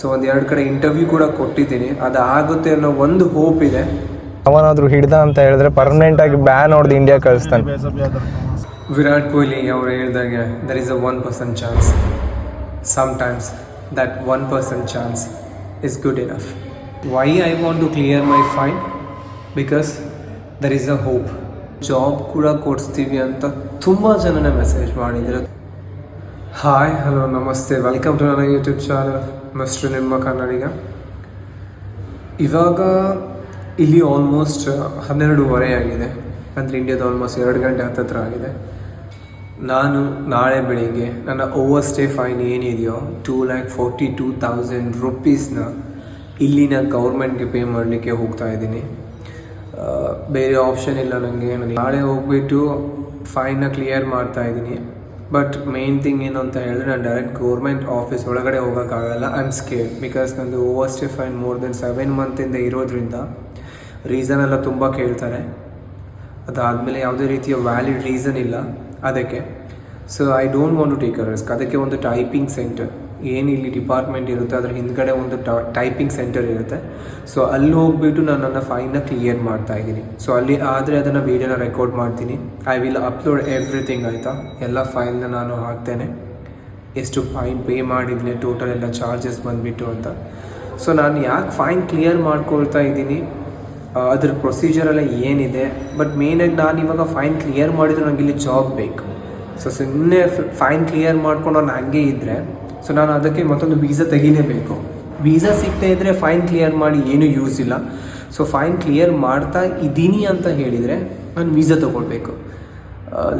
So ಒಂದು ಎರಡು ಕಡೆ ಇಂಟರ್ವ್ಯೂ ಕೂಡ ಕೊಟ್ಟಿದ್ದೀನಿ. ಅದು ಆಗುತ್ತೆ ಅನ್ನೋ ಒಂದು ಹೋಪ್ ಇದೆ. ಅವನಾದ್ರೂ ಹಿಡ್ದ ಅಂತ ಹೇಳಿದ್ರೆ ಪರ್ಮನೆಂಟ್ ಆಗಿ ಬ್ಯಾನ್ ಹೊಡೆದು ಇಂಡಿಯಾ ಕಳಿಸ್ತಾನೆ. ವಿರಾಟ್ ಕೊಹ್ಲಿ ಅವ್ರು ಹೇಳ್ದಾಗೆ there is a one percent chance sometimes that one percent chance is good enough why I want to clear my fine because there is a hope job ಕೂಡ ಕೊಡಿಸ್ತೀವಿ ಅಂತ ತುಂಬ ಜನನೇ ಮೆಸೇಜ್ ಮಾಡಿದ್ರು. ಹಾಯ್ ಹಲೋ ನಮಸ್ತೆ ವೆಲ್ಕಮ್ ಟು ನನ್ನ YouTube channel mister ನಿಮ್ಮ ಕನ್ನಡಿಗ ಇವಾಗ ಇಲ್ಲಿ ಆಲ್ಮೋಸ್ಟ್ ಹನ್ನೆರಡೂವರೆ ಆಗಿದೆ. ಅಂದರೆ ಇಂಡಿಯಾದ ಆಲ್ಮೋಸ್ಟ್ ಎರಡು ಗಂಟೆ ಹತ್ತತ್ರ ಆಗಿದೆ. ನಾನು ನಾಳೆ ಬೆಳಿಗ್ಗೆ ನನ್ನ ಓವರ್ ಸ್ಟೇ ಫೈನ್ ಏನಿದೆಯೋ two lakh forty two thousand ರುಪೀಸ್ನ ಇಲ್ಲಿನ ಗೌರ್ಮೆಂಟ್ಗೆ ಪೇ ಮಾಡಲಿಕ್ಕೆ ಹೋಗ್ತಾ ಇದ್ದೀನಿ. ಬೇರೆ ಆಪ್ಷನ್ ಇಲ್ಲ ನನಗೆ ನಾನು ನಾಳೆ ಹೋಗ್ಬಿಟ್ಟು ಫೈನ್ನ ಕ್ಲಿಯರ್ ಮಾಡ್ತಾ ಇದ್ದೀನಿ. ಬಟ್ ಮೇನ್ ಥಿಂಗ್ ಏನು ಅಂತ ಹೇಳಿದ್ರೆ ನಾನು ಡೈರೆಕ್ಟ್ ಗೌರ್ಮೆಂಟ್ ಆಫೀಸ್ ಒಳಗಡೆ ಹೋಗೋಕ್ಕಾಗಲ್ಲ. ಐ ಆಮ್ ಸ್ಕೇರ್ ಬಿಕಾಸ್ ನಂದು over stay fine more than seven ಮಂತಿಂದ ಇರೋದ್ರಿಂದ ರೀಸನ್ ಎಲ್ಲ ತುಂಬ ಕೇಳ್ತಾರೆ. ಅದಾದಮೇಲೆ ಯಾವುದೇ ರೀತಿಯ ವ್ಯಾಲಿಡ್ ರೀಸನ್ ಇಲ್ಲ. ಅದಕ್ಕೆ. So I don't want to take a risk ಅದಕ್ಕೆ ಒಂದು ಟೈಪಿಂಗ್ ಸೆಂಟರ್ ಏನು ಇಲ್ಲಿ ಡಿಪಾರ್ಟ್ಮೆಂಟ್ ಇರುತ್ತೆ, ಅದ್ರ ಹಿಂದ್ಗಡೆ ಒಂದು ಟೈಪಿಂಗ್ ಸೆಂಟರ್ ಇರುತ್ತೆ. ಸೊ ಅಲ್ಲಿ ಹೋಗ್ಬಿಟ್ಟು ನಾನು ನನ್ನ ಫೈನ್ನ ಕ್ಲಿಯರ್ ಮಾಡ್ತಾ ಇದ್ದೀನಿ. ಸೊ ಅಲ್ಲಿ ಆದರೆ ಅದನ್ನು ವೀಡಿಯೋನ ರೆಕಾರ್ಡ್ ಮಾಡ್ತೀನಿ. ಐ ವಿಲ್ ಅಪ್ಲೋಡ್ ಎವ್ರಿಥಿಂಗ್ ಆಯಿತಾ? ಎಲ್ಲ ಫೈಲ್ನ ನಾನು ಹಾಕ್ತೇನೆ. ಎಷ್ಟು ಫೈನ್ ಪೇ ಮಾಡಿದ್ದೀನಿ ಟೋಟಲ್ ಎಲ್ಲ ಚಾರ್ಜಸ್ ಬಂದುಬಿಟ್ಟು ಅಂತ. ಸೊ ನಾನು ಯಾಕೆ ಫೈನ್ ಕ್ಲಿಯರ್ ಮಾಡ್ಕೊಳ್ತಾ ಇದ್ದೀನಿ? ಅದ್ರ ಪ್ರೊಸೀಜರೆಲ್ಲ ಏನಿದೆ? ಬಟ್ ಮೇನಾಗಿ ನಾನು ಇವಾಗ ಫೈನ್ ಕ್ಲಿಯರ್ ಮಾಡಿದ್ರೆ ನನಗೆ ಇಲ್ಲಿ ಜಾಬ್ ಬೇಕು. ಸೊ ಸುಮ್ಮನೆ ಫೈನ್ ಕ್ಲಿಯರ್ ಮಾಡ್ಕೊಂಡು ನಾನು ಹಂಗೆ ಇದ್ದರೆ ಸೊ ನಾನು ಅದಕ್ಕೆ ಮತ್ತೊಂದು ವೀಸಾ ತೆಗಿಲೇಬೇಕು. ವೀಸಾ ಸಿಗದೇ ಇದ್ದರೆ ಫೈನ್ ಕ್ಲಿಯರ್ ಮಾಡಿ, ಏನೂ ಯೂಸ್ ಇಲ್ಲ. ಸೊ ಫೈನ್ ಕ್ಲಿಯರ್ ಮಾಡ್ತಾ ಇದ್ದೀನಿ ಅಂತ ಹೇಳಿದರೆ ನಾನು ವೀಸಾ ತೊಗೊಳ್ಬೇಕು.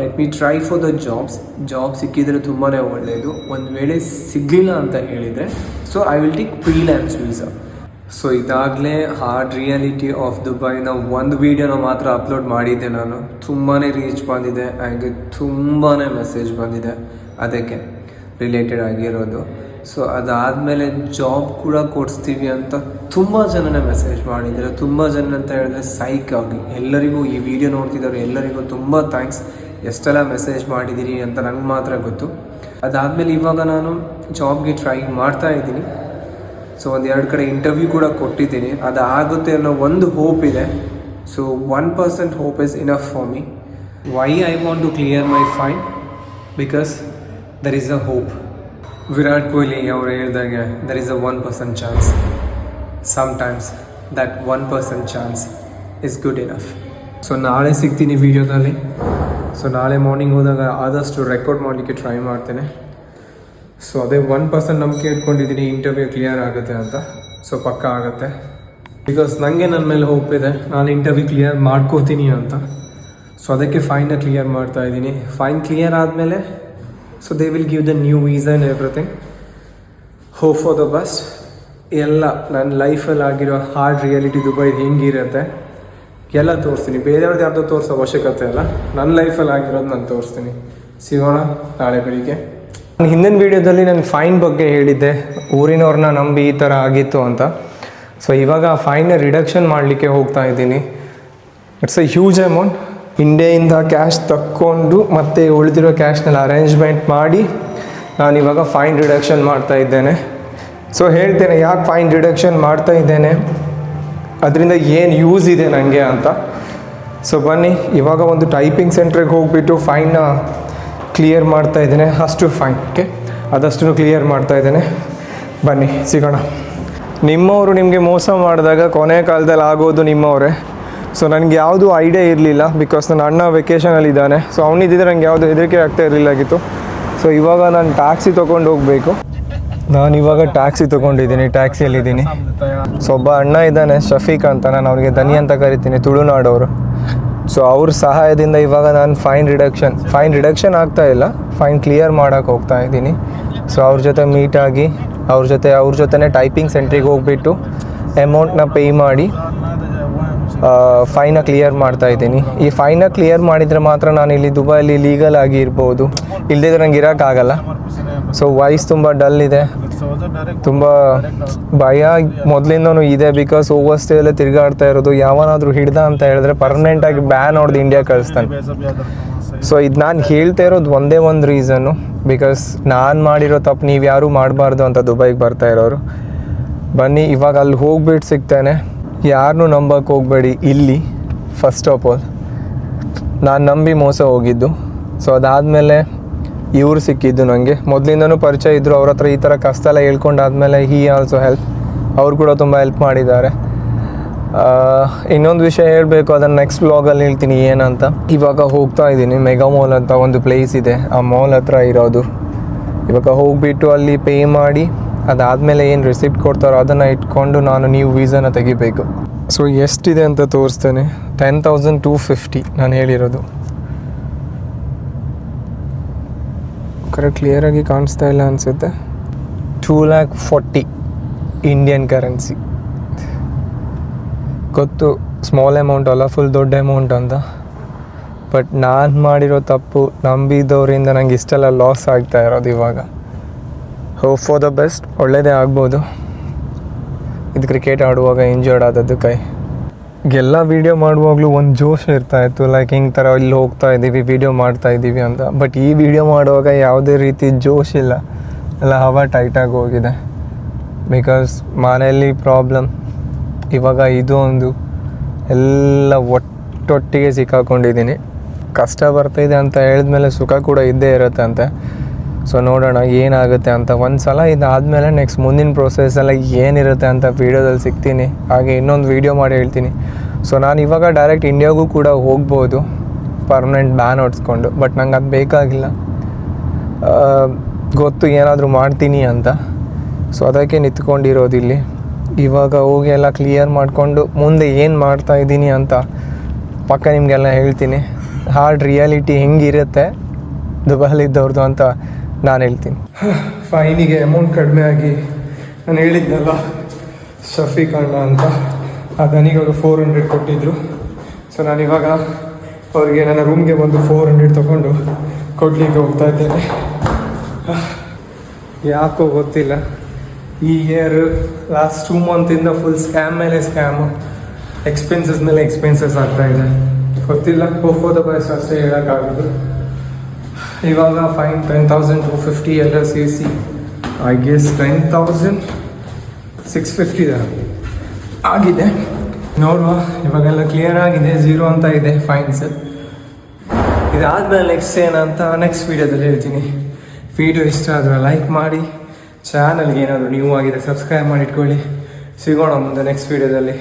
Let me try for the jobs job ಸಿಕ್ಕಿದರೆ ತುಂಬಾ ಒಳ್ಳೆಯದು ಒಂದು ವೇಳೆ ಸಿಗಲಿಲ್ಲ ಅಂತ ಹೇಳಿದರೆ so I will take freelance visa so ಇದಾಗಲೇ hard reality of ದುಬೈನ ಒಂದು ವೀಡಿಯೋನ ಮಾತ್ರ ಅಪ್ಲೋಡ್ ಮಾಡಿದ್ದೆ ನಾನು. ತುಂಬಾ ರೀಚ್ ಬಂದಿದೆ. ಹಾಗೆ ತುಂಬಾ ಮೆಸೇಜ್ ಬಂದಿದೆ. ಅದಕ್ಕೆ. ರಿಲೇಟೆಡ್ ಆಗಿರೋದು. ಸೊ ಅದಾದಮೇಲೆ ಜಾಬ್ ಕೂಡ ಕೊಡಿಸ್ತೀವಿ ಅಂತ ತುಂಬ ಜನನ ಮೆಸೇಜ್ ಮಾಡಿದ್ದಾರೆ ತುಂಬ ಜನ ಅಂತ ಹೇಳಿದ್ರೆ ಸೈಕ್ ಆಗಿ. ಎಲ್ಲರಿಗೂ ಈ ವಿಡಿಯೋ ನೋಡ್ತಿದ್ದಾರೆ ಎಲ್ಲರಿಗೂ ತುಂಬ ಥ್ಯಾಂಕ್ಸ್ ಎಷ್ಟೆಲ್ಲ ಮೆಸೇಜ್ ಮಾಡಿದ್ದೀರಿ ಅಂತ ನಂಗೆ ಮಾತ್ರ ಗೊತ್ತು. ಅದಾದಮೇಲೆ ಇವಾಗ ನಾನು ಜಾಬ್ಗೆ ಟ್ರೈ ಮಾಡ್ತಾ ಇದ್ದೀನಿ. ಸೊ ಒಂದು ಎರಡು ಕಡೆ ಇಂಟರ್ವ್ಯೂ ಕೂಡ ಕೊಟ್ಟಿದ್ದೀನಿ. ಅದು ಆಗುತ್ತೆ ಅನ್ನೋ ಒಂದು ಹೋಪ್ ಇದೆ. So one percent hope is enough for me why I want to clear my fine because there is a hope Virat Kohli ಅವರು ಹೇಳಿದಾಗೆ there is a one percent chance sometimes that one percent chance is good enough so ನಾಳೆ ಸಿಗ್ತೀನಿ ವಿಡಿಯೋದಲ್ಲಿ. So ನಾಳೆ morning ಹೋದಾಗ ಆದಷ್ಟು record ಮಾಡಲಿಕ್ಕೆ try ಮಾಡ್ತೇನೆ. ಸೊ ಅದೇ ಒನ್ ಪರ್ಸೆಂಟ್ ನಂಬಿಕೆ ಇಟ್ಕೊಂಡಿದ್ದೀನಿ ಇಂಟರ್ವ್ಯೂ ಕ್ಲಿಯರ್ ಆಗುತ್ತೆ ಅಂತ. ಸೊ ಪಕ್ಕ ಆಗುತ್ತೆ. ಬಿಕಾಸ್ ನನಗೆ ನನ್ನ ಮೇಲೆ ಹೋಪ್ ಇದೆ. ನಾನು ಇಂಟರ್ವ್ಯೂ ಕ್ಲಿಯರ್ ಮಾಡ್ಕೋತೀನಿ ಅಂತ. ಸೊ ಅದಕ್ಕೆ ಫೈನ್ನ ಕ್ಲಿಯರ್ ಮಾಡ್ತಾ ಇದ್ದೀನಿ. ಫೈನ್ ಕ್ಲಿಯರ್ ಆದಮೇಲೆ so they will give the new visa and everything hope for the best ಎಲ್ಲ ನನ್ನ ಲೈಫಲ್ಲಿ ಆಗಿರೋ ಹಾರ್ಡ್ ರಿಯಾಲಿಟಿ ದುಬೈ ಹೆಂಗಿರುತ್ತೆ? ಎಲ್ಲ ತೋರಿಸ್ತೀನಿ. ಬೇರೆಯವ್ರದ್ದು ಯಾರ್ದೋ ತೋರಿಸೋ ಅವಶ್ಯಕತೆ ಇಲ್ಲ ನನ್ನ ಲೈಫಲ್ಲಿ ಆಗಿರೋದು ನಾನು ತೋರಿಸ್ತೀನಿ. ಸಿಗೋಣ ನಾಳೆ ಬೆಳಿಗ್ಗೆ. ನಾನು ಹಿಂದಿನ ವೀಡಿಯೋದಲ್ಲಿ ನಾನು ಫೈನ್ ಬಗ್ಗೆ ಹೇಳಿದ್ದೆ. ಊರಿನವ್ರನ್ನ ನಂಬಿ ಈ ಥರ ಆಗಿತ್ತು ಅಂತ. ಸೊ ಇವಾಗ ಆ ರಿಡಕ್ಷನ್ ಮಾಡಲಿಕ್ಕೆ ಹೋಗ್ತಾ ಇದ್ದೀನಿ. ಇಟ್ಸ್ ಅ ಹ್ಯೂಜ್ ಅಮೌಂಟ್ ಇಂಡಿಯಾಯಿಂದ ಕ್ಯಾಶ್ ತಕ್ಕೊಂಡು ಮತ್ತೆ ಉಳಿದಿರೋ ಕ್ಯಾಶ್ನೆಲ್ಲ ಅರೇಂಜ್ಮೆಂಟ್ ಮಾಡಿ ನಾನು ಇವಾಗ ಫೈನ್ ರಿಡಕ್ಷನ್ ಮಾಡ್ತಾ ಇದ್ದೇನೆ. ಸೊ ಹೇಳ್ತೇನೆ, ಯಾಕೆ ಫೈನ್ ರಿಡಕ್ಷನ್ ಮಾಡ್ತಾ ಇದ್ದೇನೆ? ಅದರಿಂದ ಏನು ಯೂಸ್ ಇದೆ ನನಗೆ ಅಂತ. ಸೊ ಬನ್ನಿ, ಇವಾಗ ಒಂದು ಟೈಪಿಂಗ್ ಸೆಂಟ್ರಿಗೆ ಹೋಗಿಬಿಟ್ಟು ಫೈನ್ನ ಕ್ಲಿಯರ್ ಮಾಡ್ತಾ ಇದ್ದೇನೆ. ಅಷ್ಟು ಫೈನ್ ಓಕೆ ಅದಷ್ಟು ಕ್ಲಿಯರ್ ಮಾಡ್ತಾ ಇದ್ದೇನೆ. ಬನ್ನಿ, ಸಿಗೋಣ. ನಿಮ್ಮವರು ನಿಮಗೆ ಮೋಸ ಮಾಡಿದಾಗ ಕೊನೆ ಕಾಲದಲ್ಲಿ ಆಗೋದು ನಿಮ್ಮವರೇ. ಸೊ ನನಗೆ ಯಾವುದು ಐಡಿಯಾ ಇರಲಿಲ್ಲ ಬಿಕಾಸ್ ನನ್ನ ಅಣ್ಣ ವೆಕೇಷನಲ್ಲಿ ಇದ್ದಾನೆ. ಸೊ ಅವನಿದ್ದಿದ್ರೆ ನನಗೆ ಯಾವುದು ಹೆದರಿಕೆ ಆಗ್ತಾ ಇರಲಿಲ್ಲಾಗಿತ್ತು ಸೊ ಇವಾಗ ನಾನು ಟ್ಯಾಕ್ಸಿ ತೊಗೊಂಡು ಹೋಗಬೇಕು. ನಾನು ಇವಾಗ ಟ್ಯಾಕ್ಸಿ ತೊಗೊಂಡಿದ್ದೀನಿ ಟ್ಯಾಕ್ಸಿಯಲ್ಲಿದ್ದೀನಿ ಸೊ ಒಬ್ಬ ಅಣ್ಣ ಇದ್ದಾನೆ, ಶಫೀಕ್ ಅಂತ. ನಾನು ಅವರಿಗೆ ಧನಿ ಅಂತ ಕರಿತೀನಿ, ತುಳುನಾಡವರು. ಸೊ ಅವ್ರ ಸಹಾಯದಿಂದ ಇವಾಗ ನಾನು ಫೈನ್ ರಿಡಕ್ಷನ್ ಫೈನ್ ರಿಡಕ್ಷನ್ ಆಗ್ತಾ ಇಲ್ಲ. ಫೈನ್ ಕ್ಲಿಯರ್ ಮಾಡೋಕೆ ಹೋಗ್ತಾ ಇದ್ದೀನಿ. ಸೊ ಅವ್ರ ಜೊತೆ ಮೀಟ್ ಆಗಿ, ಅವ್ರ ಜೊತೆ, ಅವ್ರ ಜೊತೆನೇ ಟೈಪಿಂಗ್ ಸೆಂಟ್ರಿಗೆ ಹೋಗ್ಬಿಟ್ಟು ಅಮೌಂಟ್ನ ಪೇ ಮಾಡಿ. ಫೈನ ಕ್ಲಿಯರ್ ಮಾಡ್ತಾ ಇದ್ದೀನಿ. ಈ ಫೈನ ಕ್ಲಿಯರ್ ಮಾಡಿದರೆ ಮಾತ್ರ ನಾನು ಇಲ್ಲಿ ದುಬೈಲಿ ಲೀಗಲ್ ಆಗಿ ಇರ್ಬೋದು. ಇಲ್ಲದಿದ್ರೆ ನಂಗೆ ಇರೋಕ್ಕಾಗಲ್ಲ ಸೊ ವಾಯ್ಸ್ ತುಂಬ ಡಲ್ ಇದೆ. ತುಂಬ ಭಯ ಮೊದಲಿಂದನೂ ಇದೆ ಬಿಕಾಸ್ ಓವರ್ ಸ್ಟೇಲೇ ತಿರುಗಾಡ್ತಾ ಇರೋದು. ಯಾವನಾದರೂ ಹಿಡ್ದ ಅಂತ ಹೇಳಿದ್ರೆ ಪರ್ಮನೆಂಟಾಗಿ ಬ್ಯಾನ್ ಹೊಡೆದು ಇಂಡಿಯಾ ಕಳಿಸ್ತಾನೆ. ಸೊ ಇದು ನಾನು ಹೇಳ್ತಾ ಇರೋದು ಒಂದೇ ಒಂದು ರೀಸನ್ನು ಬಿಕಾಸ್ ನಾನು ಮಾಡಿರೋ ತಪ್ಪು ನೀವು ಯಾರೂ ಮಾಡಬಾರ್ದು ಅಂತ ದುಬೈಗೆ ಬರ್ತಾ ಇರೋರು. ಬನ್ನಿ, ಇವಾಗ ಅಲ್ಲಿ ಹೋಗ್ಬಿಟ್ಟು ಸಿಗ್ತೇನೆ. ಯಾರನ್ನೂ ನಂಬಕ್ಕೆ ಹೋಗಬೇಡಿ, ಇಲ್ಲಿ ಫಸ್ಟ್ ಆಫ್ ಆಲ್ ನಾನು ನಂಬಿ ಮೋಸ ಹೋಗಿದ್ದು. ಸೊ ಅದಾದಮೇಲೆ ಇವರು ಸಿಕ್ಕಿದ್ದು ನನಗೆ ಮೊದಲಿಂದನೂ ಪರಿಚಯ ಇದ್ದರು ಅವ್ರ ಹತ್ರ ಈ ಥರ ಕಷ್ಟ ಎಲ್ಲ ಹೇಳ್ಕೊಂಡಾದ್ಮೇಲೆ ಹೀ ಆಲ್ಸೋ ಹೆಲ್ಪ್ ಅವ್ರು ಕೂಡ ತುಂಬ ಹೆಲ್ಪ್ ಮಾಡಿದ್ದಾರೆ. ಇನ್ನೊಂದು ವಿಷಯ ಹೇಳಬೇಕು, ಅದನ್ನು ನೆಕ್ಸ್ಟ್ ವ್ಲಾಗಲ್ಲಿ ಹೇಳ್ತೀನಿ, ಏನಂತ. ಇವಾಗ ಹೋಗ್ತಾ ಇದ್ದೀನಿ ಮೆಗಾ ಮಾಲ್ ಅಂತ ಒಂದು ಪ್ಲೇಸ್ ಇದೆ. ಆ ಮಾಲ್ ಹತ್ರ ಇರೋದು. ಇವಾಗ ಹೋಗಿಬಿಟ್ಟು ಅಲ್ಲಿ ಪೇ ಮಾಡಿ ಅದಾದಮೇಲೆ ಏನು ರಿಸಿಪ್ಟ್ ಕೊಡ್ತಾರೋ ಅದನ್ನು ಇಟ್ಕೊಂಡು ನಾನು ನೀವು ವೀಸಾನ ತೆಗಿಬೇಕು. ಸೊ ಎಷ್ಟಿದೆ ಅಂತ ತೋರಿಸ್ತೇನೆ. ಟೆನ್ ತೌಸಂಡ್ ಟೂ ಫಿಫ್ಟಿ ನಾನು ಹೇಳಿರೋದು. ಕರೆಕ್ಟ್ ಕ್ಲಿಯರಾಗಿ ಕಾಣಿಸ್ತಾ ಇಲ್ಲ ಅನಿಸುತ್ತೆ. Two lakh forty Indian currency ಗೊತ್ತು ಸ್ಮಾಲ್ ಅಮೌಂಟ್ ಅಲ್ಲ ಫುಲ್ ದೊಡ್ಡ ಅಮೌಂಟ್ ಅಂತ. ಬಟ್ ನಾನು ಮಾಡಿರೋ ತಪ್ಪು, ನಂಬಿದವರಿಂದ ನಂಗೆ ಇಷ್ಟೆಲ್ಲ ಲಾಸ್ ಆಗ್ತಾ ಇರೋದು ಇವಾಗ. ಹೋಪ್ ಫಾರ್ ದ ಬೆಸ್ಟ್ ಒಳ್ಳೆಯದೇ ಆಗ್ಬೋದು. ಇದು ಕ್ರಿಕೆಟ್ ಆಡುವಾಗ ಇಂಜರ್ಡ್ ಆದದ್ದು ಕೈ. ಎಲ್ಲ ವೀಡಿಯೋ ಮಾಡುವಾಗಲೂ ಒಂದು ಜೋಶ್ ಇರ್ತಾ ಇತ್ತು ಲೈಕ್ ಹಿಂಗೆ ಥರ ಇಲ್ಲಿ ಹೋಗ್ತಾ ಇದ್ದೀವಿ ವೀಡಿಯೋ ಮಾಡ್ತಾ ಇದ್ದೀವಿ ಅಂತ. ಬಟ್ ಈ ವಿಡಿಯೋ ಮಾಡುವಾಗ ಯಾವುದೇ ರೀತಿ ಜೋಶ್ ಇಲ್ಲ. ಎಲ್ಲ ಹವಾ ಟೈಟಾಗಿ ಹೋಗಿದೆ. ಬಿಕಾಸ್ ಮನೆಯಲ್ಲಿ ಪ್ರಾಬ್ಲಮ್ ಇವಾಗ ಇದು ಒಂದು ಎಲ್ಲ ಒಟ್ಟೊಟ್ಟಿಗೆ ಸಿಕ್ಕಾಕೊಂಡಿದ್ದೀನಿ. ಕಷ್ಟ ಬರ್ತಾಯಿದೆ ಅಂತ ಹೇಳಿದ್ಮೇಲೆ ಸುಖ ಕೂಡ ಇದ್ದೇ ಇರುತ್ತೆ ಅಂತೆ ಸೊ ನೋಡೋಣ ಏನಾಗುತ್ತೆ ಅಂತ. ಒಂದು ಸಲ ಇದಾದಮೇಲೆ ನೆಕ್ಸ್ಟ್ ಮುಂದಿನ ಪ್ರೊಸೆಸ್ಸೆಲ್ಲ ಏನಿರುತ್ತೆ ಅಂತ ವೀಡಿಯೋದಲ್ಲಿ ಸಿಗ್ತೀನಿ. ಹಾಗೆ ಇನ್ನೊಂದು ವೀಡಿಯೋ ಮಾಡಿ ಹೇಳ್ತೀನಿ. ಸೊ ನಾನು ಇವಾಗ ಡೈರೆಕ್ಟ್ ಇಂಡಿಯಾಗೂ ಕೂಡ ಹೋಗ್ಬೋದು. Permanent ban ಹೊಡ್ಸ್ಕೊಂಡು. ಬಟ್ ನಂಗೆ ಅದು ಬೇಕಾಗಿಲ್ಲ. ಗೊತ್ತು ಏನಾದರೂ ಮಾಡ್ತೀನಿ ಅಂತ. ಸೊ ಅದಕ್ಕೆ ನಿಂತ್ಕೊಂಡಿರೋದು ಇಲ್ಲಿ ಇವಾಗ ಹೋಗಿ ಎಲ್ಲ ಕ್ಲಿಯರ್ ಮಾಡಿಕೊಂಡು ಮುಂದೆ ಏನು ಮಾಡ್ತಾ ಇದ್ದೀನಿ ಅಂತ ಪಕ್ಕ ನಿಮಗೆಲ್ಲ ಹೇಳ್ತೀನಿ. ಹಾರ್ಡ್ ರಿಯಾಲಿಟಿ ಹೆಂಗಿರುತ್ತೆ? ದುಬಾಲಿದ್ದವ್ರದ್ದು ಅಂತ ನಾನು ಹೇಳ್ತೀನಿ. ಫೈನಿಗೆ ಅಮೌಂಟ್ ಕಡಿಮೆ ಆಗಿ ನಾನು ಹೇಳಿದ್ನಲ್ಲ ಶಫೀಕ್ ಅಣ್ಣ ಅಂತ. ಆ ದನಿಗೆ ಅವರು ಫೋರ್ ಹಂಡ್ರೆಡ್ ಕೊಟ್ಟಿದ್ದರು ಸೊ ನಾನಿವಾಗ ಅವ್ರಿಗೆ ನನ್ನ ರೂಮ್ಗೆ ಬಂದು ಫೋರ್ ಹಂಡ್ರೆಡ್ ತೊಗೊಂಡು ಕೊಡಲಿಕ್ಕೆ ಹೋಗ್ತಾ ಇದ್ದೇನೆ. ಯಾಕೋ ಗೊತ್ತಿಲ್ಲ. ಈ ಇಯರ್ ಲಾಸ್ಟ್ ಟೂ ಮಂತಿಂದ ಫುಲ್ ಸ್ಕ್ಯಾಮ್ ಮೇಲೆ ಸ್ಕ್ಯಾಮು ಎಕ್ಸ್ಪೆನ್ಸಸ್ ಮೇಲೆ ಎಕ್ಸ್ಪೆನ್ಸಸ್ ಆಗ್ತಾ ಇದೆ. ಗೊತ್ತಿಲ್ಲ ಹೋಗೋದ ಬಯಸ್ ಅಷ್ಟೇ ಹೇಳೋಕ್ಕಾಗೋದು. ಇವಾಗ fine ten thousand two fifty ಎಲ್ಲ ಸೇರಿಸಿ I guess ten thousand six fifty ಆಗಿದೆ. ನೋಡುವ, ಇವಾಗೆಲ್ಲ ಕ್ಲಿಯರ್ ಆಗಿದೆ ಝೀರೋ ಅಂತ ಇದೆ ಫೈನ್ಸ್ ಇದಾದ್ಮೇಲೆ ನೆಕ್ಸ್ಟ್ ಏನಂತ ನೆಕ್ಸ್ಟ್ ವೀಡಿಯೋದಲ್ಲಿ ಹೇಳ್ತೀನಿ. ವಿಡಿಯೋ ಇಷ್ಟ ಆದರೆ ಲೈಕ್ ಮಾಡಿ ಚಾನಲ್ಗೆ ಏನಾದರೂ ನೀವು ಆಗಿದೆ ಸಬ್ಸ್ಕ್ರೈಬ್ ಮಾಡಿ ಇಟ್ಕೊಳ್ಳಿ. ಸಿಗೋಣ ಮುಂದೆ ನೆಕ್ಸ್ಟ್ ವೀಡಿಯೋದಲ್ಲಿ